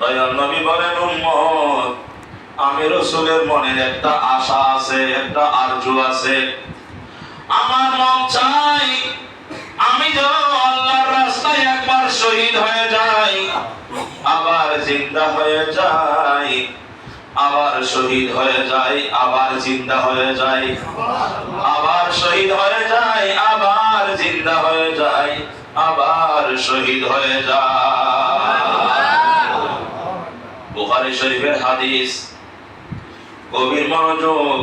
দয়াল নবী বলেন, উম্মত, আমি রসুলের মনে একটা আশা আছে, একটা আরজু আছে। আমার মন চাই আমি যেন আল্লাহর রাস্তায় একবার শহীদ হয়ে যাই, আবার জিন্দা হয়ে যাই, আবার শহীদ হয়ে যাই, আবার জিন্দা হয়ে যাই, আবার শহীদ হয়ে যাই, আবার জিন্দা হয়ে যাই, আবার শহীদ হয়ে যায় বুখারী শরীফের হাদিস। গভীর মনোযোগ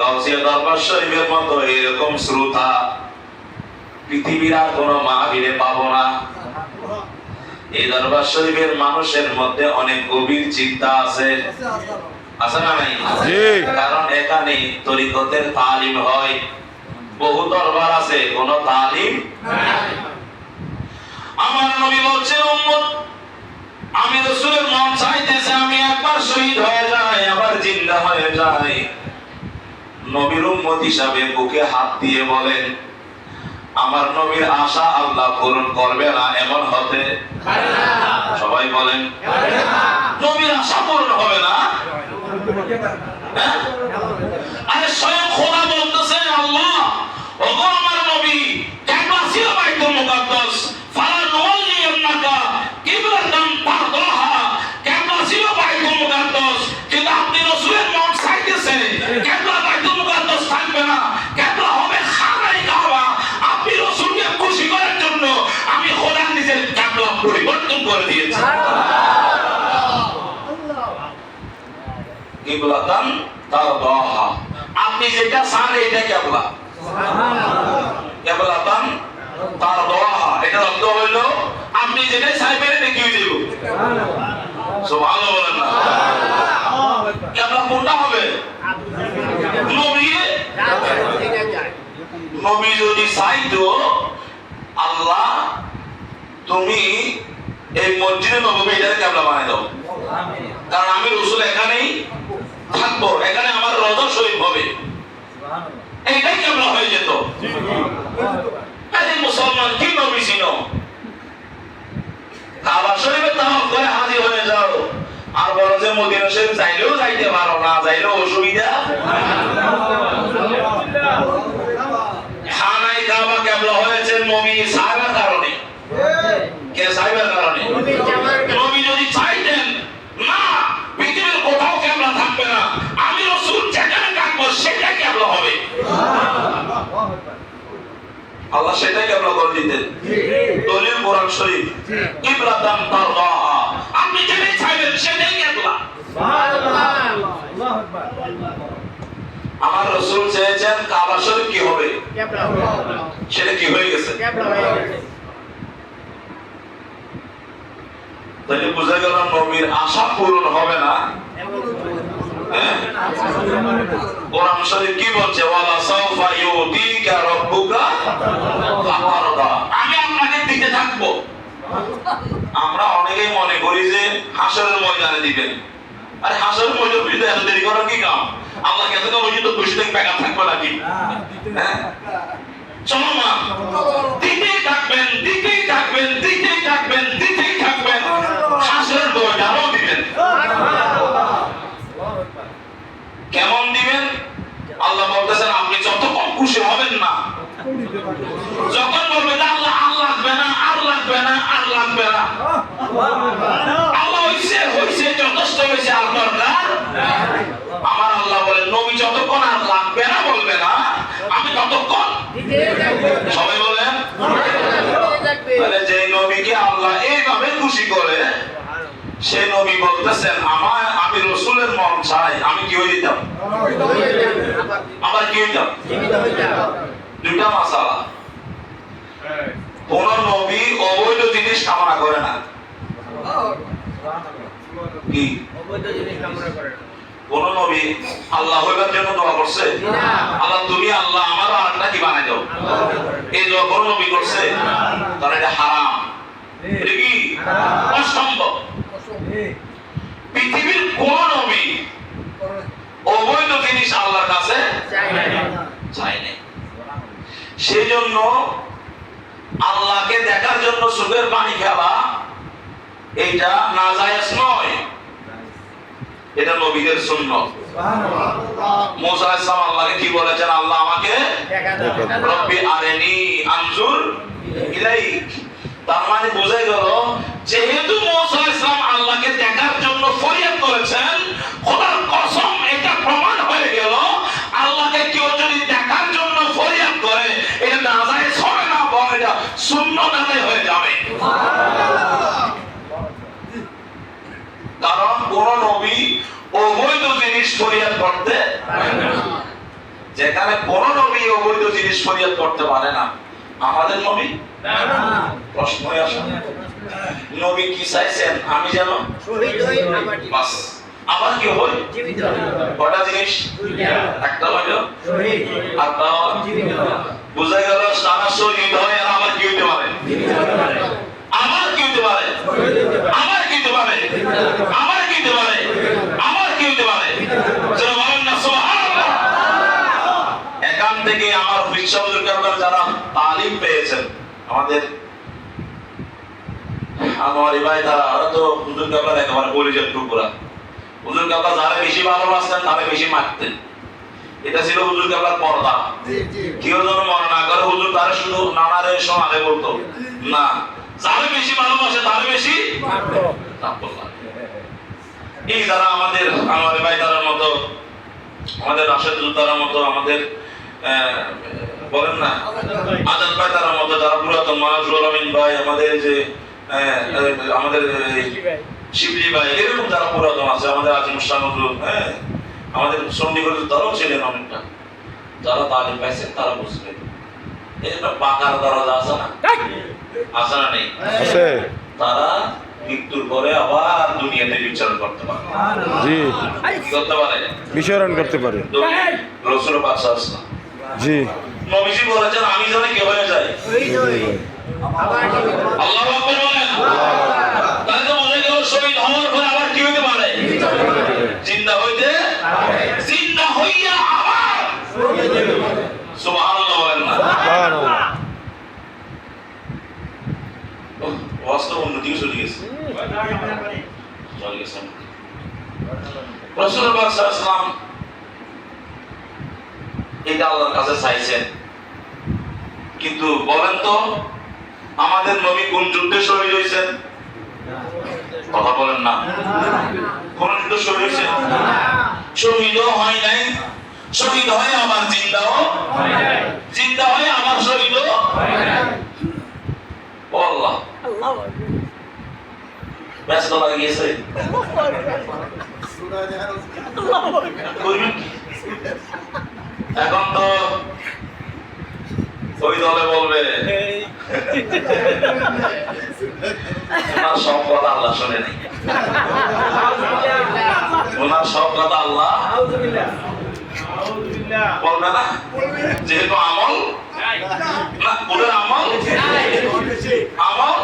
গাউসিয়া দরবার শরীফের মতো এরকম শ্রোতা পৃথিবীর আর কোনো মাহবীরে পাবো না। এই দরবার শরীফের মানুষের মধ্যে অনেক গভীর চিন্তা আছে। আছে না নাই? কারণ এখানে তরিকতের তালিম হয়। বহু দরবার আছে কোন তালিম আমার নবী উম্মত আমি রসুলের মন চাইতেছে আমি একবার শহীদ হয়ে যাই, আবার জিন্দা হয়ে যাই। নবীর উম্মত হিসাবে বুকে হাত দিয়ে বলেন, আমার নবীর আশা আল্লাহ পূরণ করবে না, এমন হতে সবাই বলেন, নবীর আশা পূরণ হবে না? হ্যাঁ? আরে স্বয়ং খোদা বলতেছে, আল্লাহ, ওগো আমার কিবলাতান তারদাহা। আপনি যেটা চান এটা কেবলা। কেবলাতান তারদাহা। এটার অর্থ হইল আপনি যেটা চাইবেন এটা কি হয়ে সুবহানাল্লাহ। বলেন না। কেবলা কোনটা হবে? নবী? নবী যদি চাইতো আল্লাহ তুমি এই মসজিদে নবী এটার কেবলা বানাই দাও। কারণ আমি রসুল এখানেই থাকব এখানে আমার রজা শহীদ হবে এইটাই কেমন হয়ে যেত। আরে মুসলমান কি নবী ছিল? কাবা শরীফে তাওয়াফ করে হাজির হয়ে যাও। আর বলো যে মদিনা শরীফ যাইলেও যাইতে পারো না যাইলেও অসুবিধা হানাই কাবা কেমন হয়েছে নবী সাহেবের কারণে কে সাহেবের কারণে নবী যদি চাইতেন না পৃথিবীর কোথাও ক্যামেরা থাকবে না আমি রসুল যেখানে থাকব সেটাই ক্যামেরা হবে আল্লাহ সেটাই ক্যামেরা করে দিতেন। দলিল কোরআন শরীফ। ইব্রাতাম তারদাহা আপনি যেটাই চাইবেন সেটাই আমার রসুল চেয়েছেন কাবা শরীফ কি হবে? সেটা কি হয়ে গেছে। তাহলে বোঝা গেল নবীর আশা পূরণ হবে না? কোরআন শরীফ কি বলছে? ওয়ালা সাউফা ইউতিকা রাব্বুকা ফাতারদা আমি থাকব। আমরা অনেকেই মনে করি যে হাসরের ময়দানে দিবেন। আরে হাসরের ময়দানে এত দেরি করার কি কাম? আল্লাহ কেন পর্যন্ত বসে থেকে বেকার থাকবে নাকি? হ্যাঁ? চলো মা দিতেই থাকবেন দিতেই থাকবেন দিতেই কেমন দিবেন? আল্লাহ বলতেছেন আপনি যতক্ষণ খুশি হবেন না। যখন বলবেন আল্লাহ আর লাগবে না আর লাগবে না আর লাগবে না। আল্লাহ হইছে হইছে যথেষ্ট হইছে আর দরকার আমার আল্লাহ বলেন নবী যতক্ষণ আর লাগবে না বলবে না আমি ততক্ষণ সবাই বলেন যে নবীকে আল্লাহ এইভাবে খুশি করে সে নবী বলতেছেন আমার আমি রসুলের মন চাই, আমি কি হয়ে যেতাম? আমার কি হইতাম দুইটা মাসালা। কোন নবী অবৈধ জিনিস কামনা করে না। কি? কোন নবী আল্লাহ হইবার জন্য দোয়া করছে? আল্লাহ, তুমি আল্লাহ, আমার আরেকটা কি বানাই দাও? এই দোয়া কোন নবী করছে? কারণ এটা হারাম। এটা কি? অসম্ভব। পৃথিবীর কোন নবী অবৈধ জিনিস আল্লাহর কাছে চাই নাই। সেই জন্য আল্লাহকে দেখার জন্য সুখের পানি খেলা এইটা নাজায়েজ নয়। এটা নবীদের সুন্নত। মুসা আলাইহিস সালাম আল্লাহকে কি বলেছেন? আল্লাহ আমাকে রব্বি আরেনি আনজুর ইলাইক। তার মানে বোঝা গেল, যেহেতু মুসা আলাইহিস সালাম আল্লাহকে দেখার জন্য ফরিয়াদ করেছেন, খোদার কসম, এটা প্রমাণ হয়ে গেল, আল্লাহকে কেউ যদি দেখার জন্য ফরিয়াদ করে, এটা নাজায়েজ হবে না বরং এটা সুন্নত আদায় হয়ে যাবে। কারণ কোন নবী অবৈধ জিনিস ফরিয়াদ করতে যেখানে কোন নবী অবৈধ জিনিস ফরিয়াদ করতে পারে না। আমাদের নবী? প্রশ্নই আসে। নবী কি চাইছেন? আমি যেন বাস। আবার কি হই কটা জিনিস? একটা হইল বুঝা গেল সারা শহীদ হয় আর আবার কি হইতে পারে? আমার কি হইতে পারে? আমার কি হইতে পারে? আমার কি হইতে পারে? আমার কি হইতে পারে? যারা বলেন না সুবহানাল্লাহ। এখান থেকে আমার যারা তালিম পেয়েছেন আমাদের আমার ভাই তারা ওরা তো হুজুর একেবারে টুকুরা। হুজুর কাবলা যারা বেশি ভালোবাসতেন তারা বেশি মারতেন। এটা ছিল হুজুর কাবলার পর্দা। কেউ যেন মনে না করে হুজুর তারা শুধু নানারে সমাজে বলতো। না যারা বেশি ভালোবাসে তারা বেশি এই যারা আমাদের আমার ভাই তারার মতো আমাদের রাশেদুল তারার মতো আমাদের বলেন না। ভাই তারার মতো যারা পুরাতন মানাজুল আমিন ভাই আমাদের যে আহ, আমাদের শিবলি ভাই এরকম যারা পুরাতন আছে আমাদের আজিম শাহ হ্যাঁ। আমাদের চণ্ডীগড়ের তারাও ছিলেন অনেকটা যারা তালিম পাইছেন তারা বুঝবেন একটা পাকার দরজা আছে না? আছে না নেই? তারা মৃত্যুর পরে আবার দুনিয়াতে বিচার করতে পারে। জি। কি করতে পারে? বিচরণ করতে পারে। রসুল বাদশাহ আসলাম জি। নবীজি বলেছেন আমি যেন কে হয়ে যাই? আল্লাহ আকবার বলেন। তাহলে তো বোঝা গেল শহীদ হওয়ার পরে আবার কি হইতে পারে? জিন্দা হইতে জিন্দা হইয়া আবার সুবহানাল্লাহ বলেন না। সুবহানাল্লাহ। বাস্তব অন্যদিকে চলে গেছে। চলে গেছে। রসুল সাল্লাম এটা আল্লাহর কাছে চাইছেন। কিন্তু বলেন তো আমাদের নবী কোন যুদ্ধে শহীদ হয়েছেন? কথা বলেন না। কোন যুদ্ধে শহীদ হয়েছেন? শহীদও হয় নাই শহীদ হয় আবার জিন্দাও জিন্দা হয় আবার শহীদও আল্লাহ। ব্যস্ত লাগে গেছে করবেন কি? এখন তো ওই দলে বলবে ওনার সব কথা আল্লাহ শোনে নাই। ওনার সব কথা আল্লাহ বলবে না। যেহেতু আমল না ওদের আমল আমল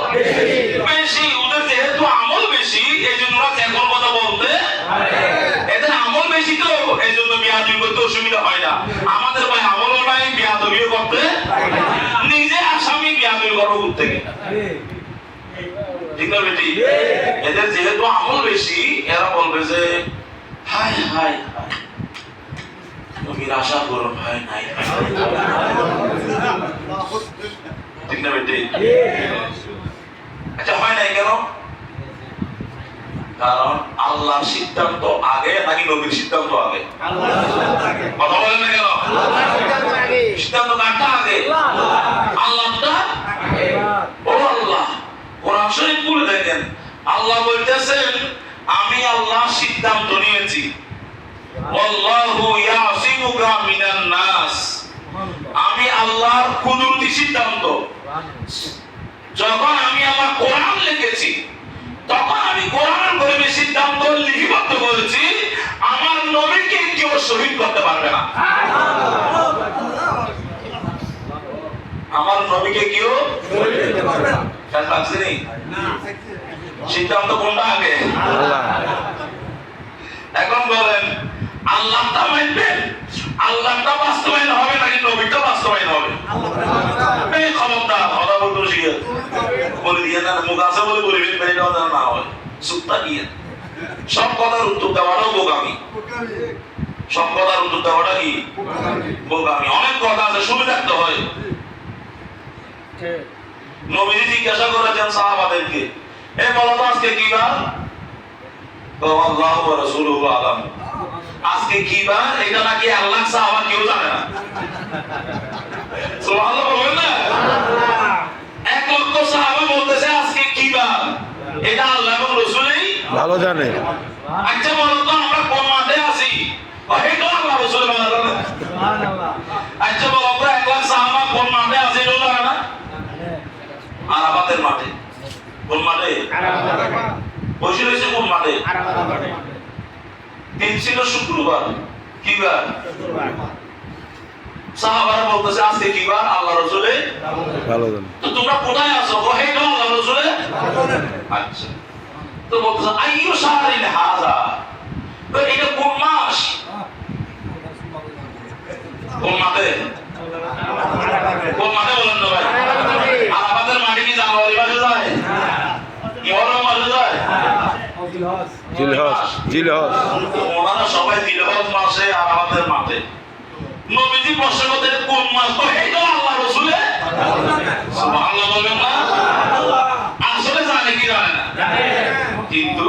বেশি। অসুবিধা হয় না। আমাদের ভাই আমলও নাই, বিয়াদবিও করতে নিজে আসামি বিয়াদবি করব থেকে? ঠিক না এদের যেহেতু আমল বেশি, এরা বলবে যে, হাই হাই নবীর আশা করো ভাই নাই। ঠিক না বেটি? আচ্ছা হয় নাই কেন? কারণ আল্লাহর সিদ্ধান্ত আগে নাকি নবীর সিদ্ধান্ত আগে? কথা বলেন না কেন? সিদ্ধান্ত কারটা আগে? আল্লাহটা? আল্লাহ, কোরআন শরীফ বলে দেখেন। আল্লাহ বলতেছেন, আমি আল্লাহ সিদ্ধান্ত নিয়েছি। আল্লাহু ইয়াসিমুকা মিনান নাস। আমি আল্লাহর কুদরতি সিদ্ধান্ত। যখন আমি আমার কোরআন লিখেছি তখন আমি কোরআন গরিবের সিদ্ধান্ত লিপিবদ্ধ করেছি আমার নবীকে কেউ শহীদ করতে পারবে না। আমার নবীকে কেউ খেয়াল রাখছেনি সিদ্ধান্ত কোনটা আগে? এখন বলেন আল্লাহ তা মানবেন, আল্লাহটা বাস্তবায়ন হবে নাকি নবীটা বাস্তবায়ন হবে? এই ক্ষমতা কথা বলতে বলে দিয়ে না মুখ আছে বলে বলিবেন নেওয়া যেন না হয়। সুপ্তা দিয়ে সব কথার উত্তর দেওয়াটাও বোকামি। সব কথার উত্তর দেওয়াটা কি? বোকামি। অনেক কথা আছে থাকতে হয়। নবীজি জিজ্ঞাসা করেছেন সাহাবাদেরকে, এ বলো আজকে কি বার? আল্লাহ ওয়া রাসূলুহু আলাম। আজকে কি বার? এটা নাকি আল্লাহ সাহাবা কেউ জানে না। সুবহানাল্লাহ বলবেন না? এক লক্ষ সাহাবা বলতেছে আজকে কি বার? এটা আল্লাহ এবং রাসূলই ভালো জানে। আচ্ছা বলো তো আমরা কোন মাঠে আছি? এটা আল্লাহ রাসূল আচ্ছা বলো তো এক লাখ সাহাবা কোন মাঠে আছে এটাও জানে না? আরাফাতের মাঠে। কোন মাঠে? বসে রয়েছে কোন মাঠে। দিন ছিল শুক্রবার। কি বার? সাহাবারা বলতেছে আজকে কি বার? আল্লাহ রসুলে তো তোমরা কোথায় আছো ও হে তো আল্লাহ রসুলে? আচ্ছা। তো বলতেছে আইয়ু শাহরিন হাযা তো এটা কোন মাস? কোন মাসে? কোন মাসে বলেন তো ভাই? আরাফাতের মাঠে কি জানুয়ারি মাসে যায়? মহরম মাসে যায়? জিলহজ জিলহজ। ওনারা সবাই দিলহজ মাসে আর আমাদের মাঠে। নবীজি প্রশ্ন করতে কোন মাস তো এই তো আল্লাহ রসুলে আল্লাহ বলবেন না। আসলে জানে কি জানে না। কিন্তু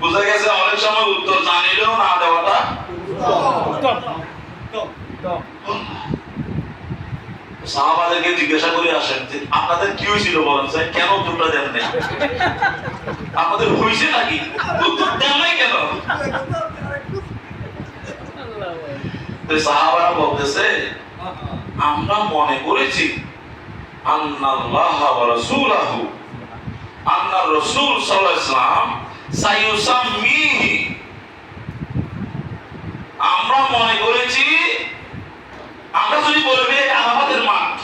বোঝা গেছে অনেক সময় উত্তর জানিলেও না দেওয়াটা সাহাবাদেরকে জিজ্ঞাসা করে আসেন যে, আপনাদের কি হয়েছিল বলেন? স্যার, কেন দেন নাই? আপনাদের হয়েছে নাকি? উত্তর দেন নাই কেন? সাহাবারা বলতেছে, আমরা মনে করেছি আমরা মনে করেছি আমরা যদি বলবি এটা মাঠ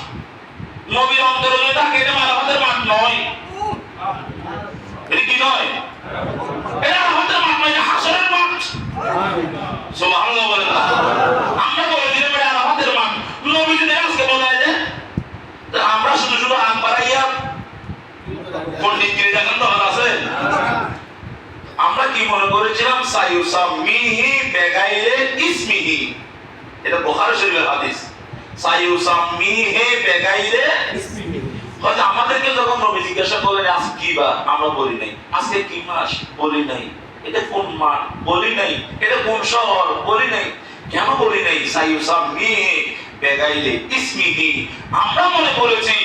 নবীর অন্তরে যদি থাকে এটা আরাফাতের মাঠ নয়। এটা কি নয়? এটা আরাফাতের মাঠ নয় হাসরের মাঠ সুবহানাল্লাহ বলে না। আমরা বলে দিলাম এটা আরাফাতের মাঠ নবী যদি আজকে বলায় যে আমরা শুধু শুধু আগ বাড়াইয়া পণ্ডিতগিরি দেখেন তো আছে। আমরা কি মনে করেছিলাম? সাইউসামিহি বেগাইলে ইসমিহি। এটা বুখারী শরীফের হাদিস। হয়তো আমাদেরকে যখন নবী জিজ্ঞাসা করেন আজ কি বা আমরা বলি নাই? আজকে কি মাস? বলি নাই। এটা কোন মাঠ? বলি নাই। এটা কোন শহর? বলি নাই। কেন বলি নাই? সাইউসামিহি বেগাইলে ইসমিহি। আমরা মনে করেছি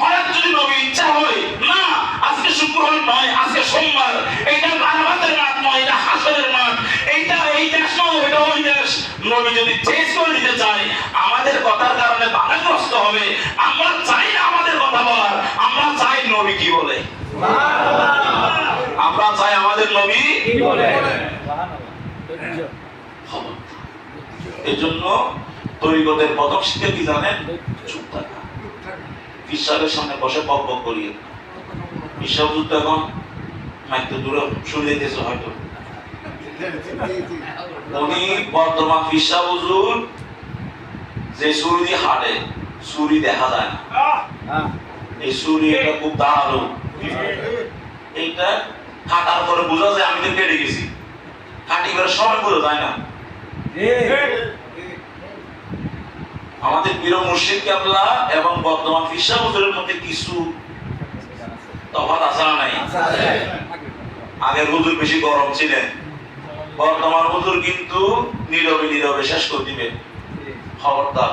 হঠাৎ যদি নবী ইচ্ছা হয় না আজকে শুক্রবার নয় আজকে সোমবার এইটা বারাবাতের মাঠ নয় এটা হাসরের মাঠ এইটা এই দেশ নয় ওইটা ওই দেশ। নবী যদি চেঞ্জ করে দিতে চায় আমাদের কথার কারণে বাধাগ্রস্ত হবে। আমরা চাই না আমাদের কথা বলার আমরা চাই নবী কি বলে? আমরা চাই আমাদের নবী খবর এই জন্য তরিকতের প্রথম শিক্ষা কি জানেন? চুপ থাকা। ঈশ্বরের সামনে বসে পক পক করিয়ে মাইক তো দূরে শুনে দিয়েছে হয়তো। উনি বর্তমান হুজুর যে সুরি সুরি দেখা যায় না। এই সুরি এটা খুব দাঁড়াল এইটা হাঁটার পরে বোঝা যায় আমি তো কেটে গেছি। হাঁটি করে সময় বোঝা যায় না। আমাদের প্রিয় মুর্শিদ কাবলা এবং বর্তমান ফিসা হুজুরের মধ্যে কিছু তফাৎ আছে না নাই? আগের হুজুর বেশি গরম ছিলেন। বর্তমান হুজুর কিন্তু নীরবে নীরবে শেষ করে দিবে। খবরদার।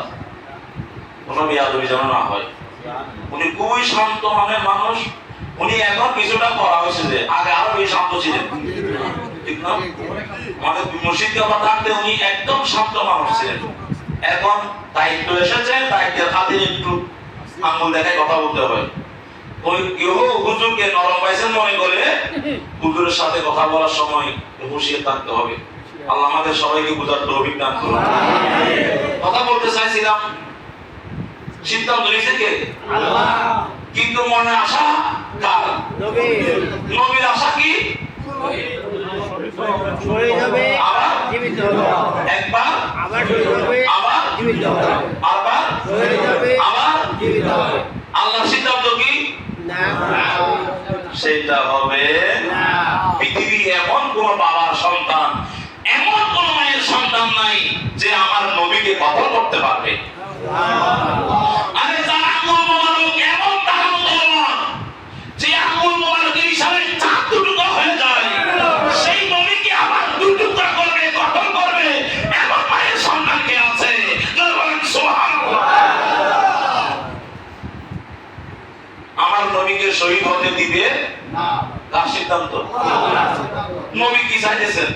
কোনো বিয়াদবি যেন না হয়। উনি খুবই শান্ত মানের মানুষ। উনি এখন কিছুটা করা হয়েছে যে আগে আরও বেশি শান্ত ছিলেন। ঠিক না? আমাদের মুর্শিদ কাবা থাকতে উনি একদম শান্ত মানুষ ছিলেন। এখন দায়িত্ব এসেছে দায়িত্বের খাতিরে একটু আঙ্গুল দেখায় কথা বলতে হয় ওই কেউ হুজুরকে নরম পাইছেন মনে করে হুজুরের সাথে কথা বলার সময় হুঁশিয়ার থাকতে হবে। আল্লাহ আমাদের সবাইকে বুঝার তৌফিক দান করুন। কথা বলতে চাইছিলাম সিদ্ধান্ত নিয়েছে কে? কিন্তু মনে আশা কার? নবীর আশা কি? আবার একবার হবে আবার জীবিত যাবে আবার জীবিত আল্লাহ সিদ্ধান্ত কি? না সেটা হবে না পৃথিবী এমন কোন বাবার সন্তান এমন কোন মায়ের সন্তান নাই যে আমার নবীকে কতল করতে পারবে আরে যার শহীদ হতে দিবে? কার সিদ্ধান্ত। নবী কি চাইতেছেন?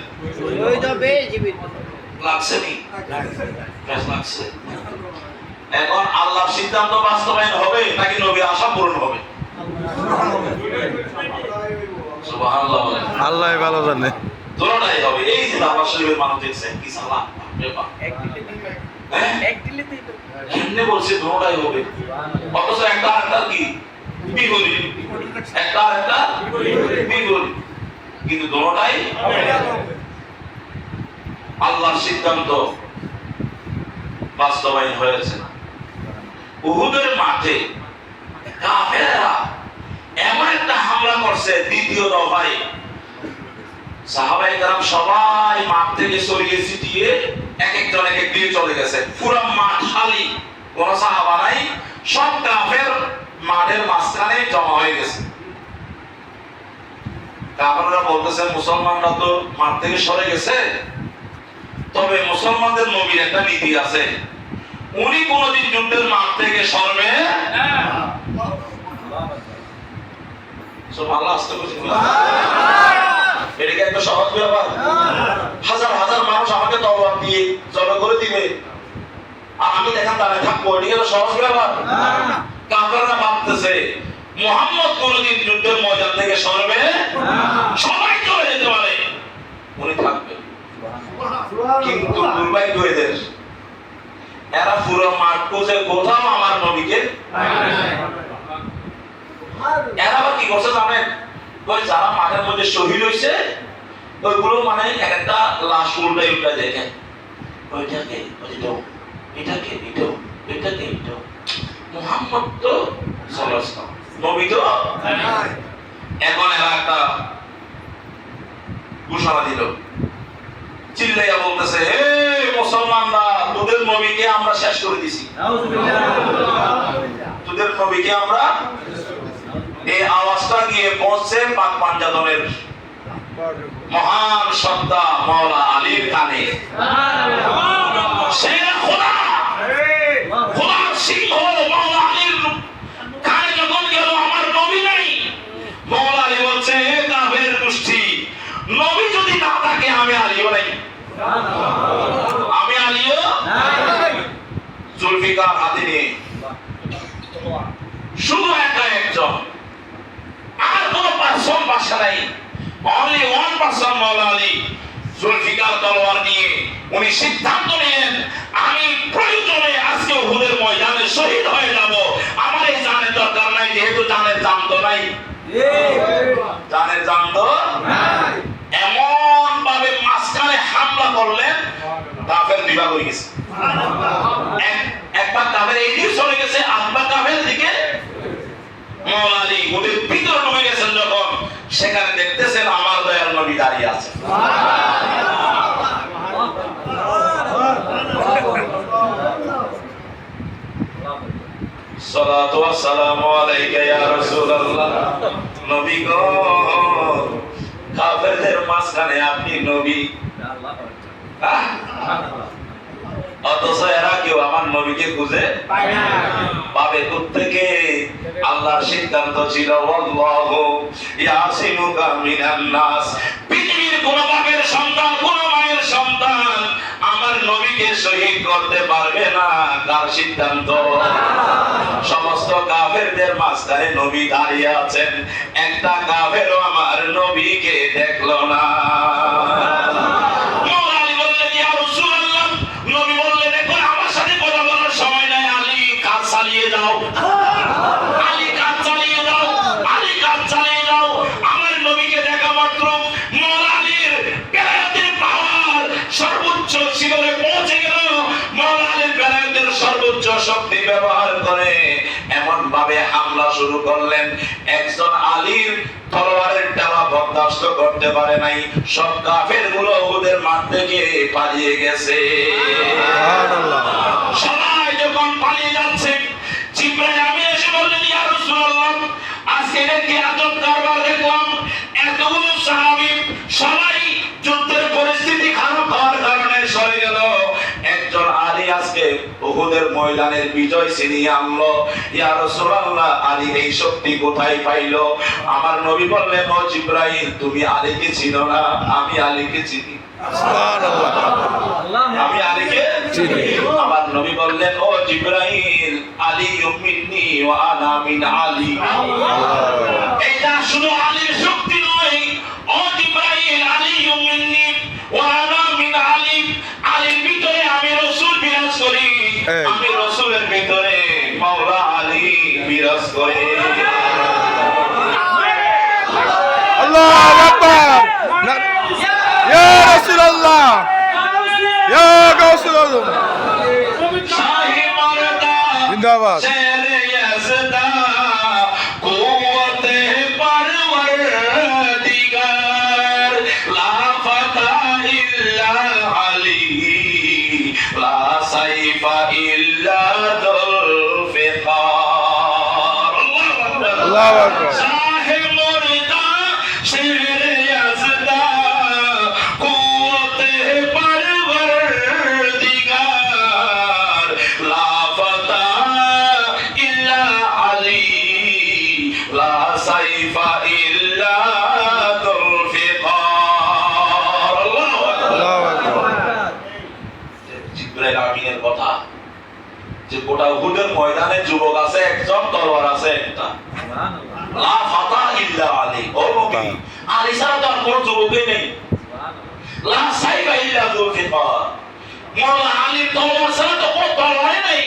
লাগছে নি? লাগছে। এখন আল্লাহর সিদ্ধান্ত বাস্তবায়ন হবে নাকি নবীর আশা পূরণ হবে? আল্লাহ ভালো জানে। হবে। এই যে আল্লাহ শরীফের মানুষ দেখছেন কি দিবে হ্যাঁ? কেমনে বলছে হবে। অথচ একটা আরেকটা কি? কিন্তু দুটোটাই আল্লাহর সিদ্ধান্ত বাস্তবায়ন হয়েছে উহুদের মাঠে কাফেররা এমন একটা হামলা করছে, দ্বিতীয় দফায়। সাহাবাই কারাম সবাই মাঠ থেকে সরিয়ে ছিটিয়ে এক একজন এক এক দিয়ে চলে গেছে। পুরো মাঠ খালি, কোন সাহাবা নাই, সব কাফের মাঠের মাঝখানে জমা হয়ে গেছে। কাফেররা বলতেছে মুসলমানরা তো মাঠ থেকে সরে গেছে। তবে মুসলমানদের নবীর একটা নীতি আছে। উনি কোনদিন যুদ্ধের মাঠ থেকে সরবে সুবহানাল্লাহ, আস্তে করে সুবহানাল্লাহ। এটা একটা সহজ ব্যাপার? হাজার হাজার মানুষ আমাকে তলোয়ার দিয়ে জড়ো করে দিবে। আর আমি দেখান দাঁড়ায় থাকব এটা কি সহজ ব্যাপার? কাফেররা ভাবতেছে, মোহাম্মদ কোনদিন যুদ্ধের ময়দান থেকে সরবে সবাই চলে যেতে পারে। উনি থাকবে কিন্তু দুর্ভাগ্য এদের এরা পুরো মাঠ কোথাও আমার নবীকে এরা আবার কি করছে জানেন? ওই যারা মাঠের মধ্যে শহীদ হয়েছে, ওইগুলো মানে এক একটা লাশ উল্টাই উল্টাই দেখেন। ওইটাকে ওইটাও এটাকে এটাও এটাকে মোহাম্মদ তো নবী তো? এখন এরা একটা ঘোষণা দিল। চিল্লাইয়া বলতেছে হে মুসলমানরা তোদের নবীকে আমরা শেষ করে দিছি। তোদের নবীকে আমরা এই আওয়াজটা গিয়ে পৌঁছছে পাক পাঞ্জাতনের মহান সত্তা মাওলা আলীর কানে। সে খোদা খোদার সিংহ মাওলা আলীর যখন গেল, আমার নবী নাই। মাওলা আলী বলছে কাফের গোষ্ঠী, নবী যদি না থাকে, আমি আলীও নাই। আমি আলীও জুলফিকার হাতে নিয়ে। শুধু একা একজন। আর কোন পার্সন বাসা নাই। অনলি ওয়ান পার্সন মাওলা আলী। জুলফিকার তলোয়ার নিয়ে উনি সিদ্ধান্ত নিলেন আমি প্রয়োজনে আজকে উহুদের ময়দানে শহীদ হয়ে যাব। আমার এই জানের দরকার নাই, যেহেতু জানের জান তো নাই। জানের জান তো এমন ভাবে মাঝখানে হামলা করলেন, কাফের বিভাগ হয়ে গেছে। এক- একবার কাফের এইদিকে চলে গেছে, আরেকবার কাফের দিকে। মৌলা আলী ওদের ভিতরে ঢুকে গেছেন যখন, সেখানে দেখতেছেন আমার দয়াল নবী দাঁড়িয়ে আছে। সালাতু ওয়া সালামু আলাইকা ইয়া রাসূলুল্লাহ। নবী গো কাফেরদের মাঝখানে আপনি নবী! অথচ এরা কেউ আমার নবীকে খুঁজে পাবে থেকে আল্লাহর সিদ্ধান্ত ছিল আল্লাহু ইয়াসিমুকা মিনান নাস। নবীকে শহীদ করতে পারবে না কার সিদ্ধান্ত। সমস্ত কাফেরদের মাঝখানে নবী দাঁড়িয়ে আছেন। একটা কাফেরও আমার নবীকে দেখল না। বরদাস্ত করতে পারে নাই। সব কাফেরগুলো ওদের মাঠ থেকে পালিয়ে গেছে। সবাই যখন পালিয়ে যাচ্ছে জিব্রাইল উহুদের ময়দানের বিজয় ছিনিয়ে আনলো। ইয়া রাসূলুল্লাহ আলী এই শক্তি কোথায় পাইলো? আমার নবী বললেন ও জিব্রাইল তুমি আলীকে চিনো না আমি আলীকে চিনি। আমি আলীকে চিনি। আমার নবী বললেন ও জিব্রাইল আলী মিন্নি ওয়া আনা মিন আলী। এটা শুধু আলীর শক্তি নয় ও জিব্রাইল আলী মিন্নি ওয়া আনা করে আল্লাহু আকবার। ইয়া রাসূলুল্লাহ। ইয়া গাউসুল মারদা জিন্দাবাদ। যুবক আছে, একজন তলোয়ার আছে একটা। লা ইল্লা আলী। ও আলী ছাড়া তো আর কোনো যুবকই নেই। লা সাইবা ইল্লা যুলফিকার মোল্লা তলোয়ার ছাড়া তো কোনো তলোয়ারই নেই।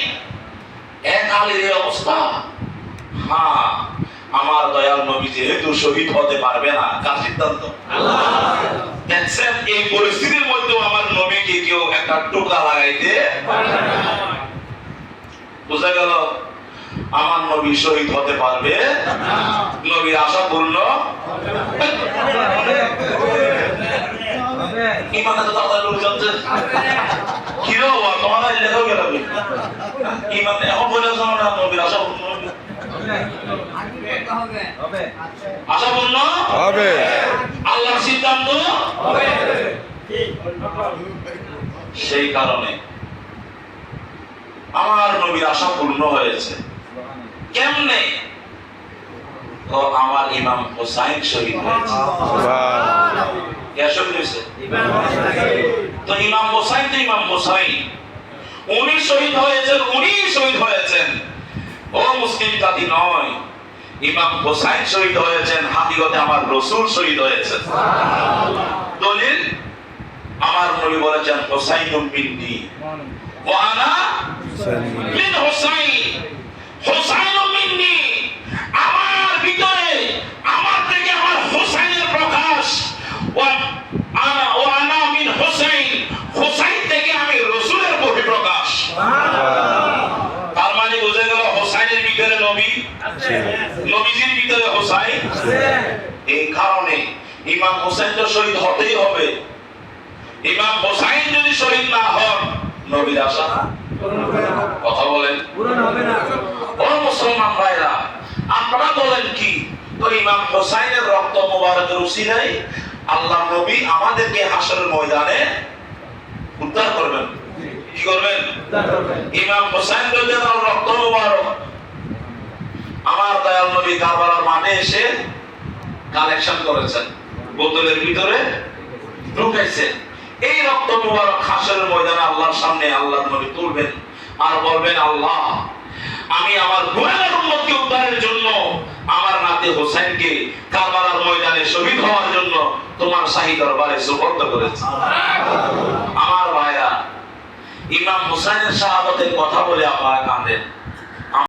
এক আলীর অবস্থা? হ্যাঁ আমার দয়াল নবী যেহেতু শহীদ হতে পারবে না, কার সিদ্ধান্ত? দেখছেন, এই পরিস্থিতির মধ্যেও আমার নবীকে কেউ একটা টোকা লাগাইতে বোঝা গেল? আমার নবী শহীদ হতে পারবে? নবীর আশা পূর্ণ? ইমানে তো তাড়াতাড়ি লোক যাচ্ছে কি রে বাবা, তোমার লেখাও গেল ইমানে এখন বলে শোনো না নবীর আশা পূর্ণ হবে। আশা পূর্ণ? হবে। আল্লাহর সিদ্ধান্ত? সেই কারণে আমার নবীর আশা পূর্ণ হয়েছে। কেমনে? তো আমার ইমাম হোসাইন শহীদ হয়েছে। তো ইমাম হোসাইন তো ইমাম হোসাইন। উনি শহীদ হয়েছেন উনি শহীদ হয়েছেন। ও মুসলিম জাতি নয়। ইমাম হোসাইন শহীদ হয়েছেন হাকিগতে আমার রসুল শহীদ হয়েছেন। দলিল আমার নবী বলেছেন হোসাইন মিন্নি ওয়া আনা হোসাইন। হোসাইন মিন্নি আমার ভিতরে আমার থেকে আমার হোসাইনের প্রকাশ। আনা মিন হোসাইন হোসাইন থেকে আমি রসুলের বহিঃপ্রকাশ তার মানে বুঝে গেল হোসাইনের ভিতরে নবী। নবীজির ভিতরে হোসাইন। এই কারণে ইমাম হোসেন তো শহীদ হতেই হবে। ইমাম হোসাইন যদি শহীদ না হন নবীর আশা। কথা বলেন ও মুসলমান ভাইরা আপনারা বলেন কি? তো ইমাম হোসাইনের রক্ত মোবারকের উসিলায় আল্লাহ নবী আমাদেরকে হাসরের ময়দানে উদ্ধার করবেন। কি করবেন? ইমাম হোসাইন রাদিয়াল্লাহু রক্ত মোবারক। আমার দয়াল নবী কারবালার মাঠে এসে কালেকশন করেছেন। বোতলের ভিতরে ঢুকাইছেন। এই রক্ত মুবারক হাসরের ময়দানে আল্লাহর সামনে আল্লাহর নবী তুলবেন আর বলবেন আল্লাহ আমি আমার উম্মতকে উদ্ধারের জন্য আমার নাতি হোসেনকে কারবালার ময়দানে শহীদ হওয়ার জন্য তোমার শাহী দরবারে সুপর্দ করেছে। আমার ভাইরা ইমাম হুসাইনের শাহাদতের কথা বলে আপনারা কাঁদেন।